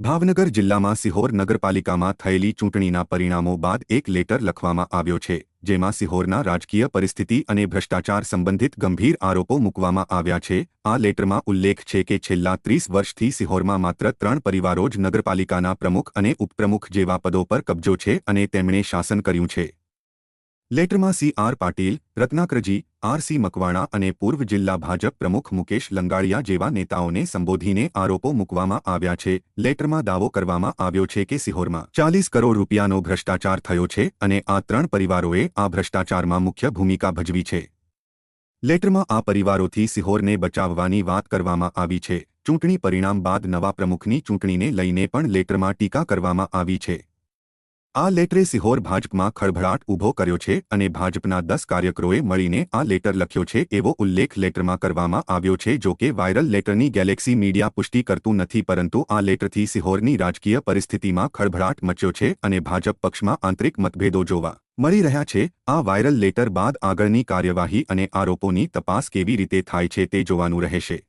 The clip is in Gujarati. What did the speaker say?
ભાવનગર જિલ્લામાં સિહોર નગરપાલિકામાં થયેલી ચૂંટણીના પરિણામો બાદ એક લેટર લખવામાં આવ્યો છે, જેમાં સિહોરના રાજકીય પરિસ્થિતિ અને ભ્રષ્ટાચાર સંબંધિત ગંભીર આરોપો મૂકવામાં આવ્યા છે. આ લેટરમાં ઉલ્લેખ છે કે છેલ્લા ત્રીસ વર્ષથી સિહોરમાં માત્ર ત્રણ પરિવારો જ નગરપાલિકાના પ્રમુખ અને ઉપપ્રમુખ જેવા પદો પર કબજો છે અને તેમણે શાસન કર્યું છે. લેટરમાં C R Patil, Ratnakarji, R C Makwana અને પૂર્વ જિલ્લા ભાજપ પ્રમુખ મુકેશ લંગાડિયા જેવા નેતાઓને સંબોધીને આરોપો મૂકવામાં આવ્યા છે. લેટરમાં દાવો કરવામાં આવ્યો છે કે સિહોરમાં ચાલીસ કરોડ રૂપિયાનો ભ્રષ્ટાચાર થયો છે અને આ ત્રણ પરિવારોએ આ ભ્રષ્ટાચારમાં મુખ્ય ભૂમિકા ભજવી છે. લેટરમાં આ પરિવારોથી સિહોરને બચાવવાની વાત કરવામાં આવી છે. ચૂંટણી પરિણામ બાદ નવા પ્રમુખની ચૂંટણીને લઈને પણ લેટરમાં ટીકા કરવામાં આવી છે. આ લેટરે સિહોર ભાજપમાં ખળભળાટ ઊભો કર્યો છે અને ભાજપના દસ કાર્યકરોએ મળીને આ લેટર લખ્યો છે એવો ઉલ્લેખ લેટરમાં કરવામાં આવ્યો છે જો કે વાયરલ લેટરની ગેલેક્સી મીડિયા પુષ્ટિ કરતું નથી પરંતુ આ લેટરથી સિહોરની રાજકીય પરિસ્થિતિમાં ખળભળાટ મચ્યો છે અને ભાજપ પક્ષમાં આંતરિક મતભેદો જોવા મળી રહ્યા છે. આ વાયરલ લેટર બાદ આગળની કાર્યવાહી અને આરોપોની તપાસ કેવી રીતે થાય છે તે જોવાનું રહેશે.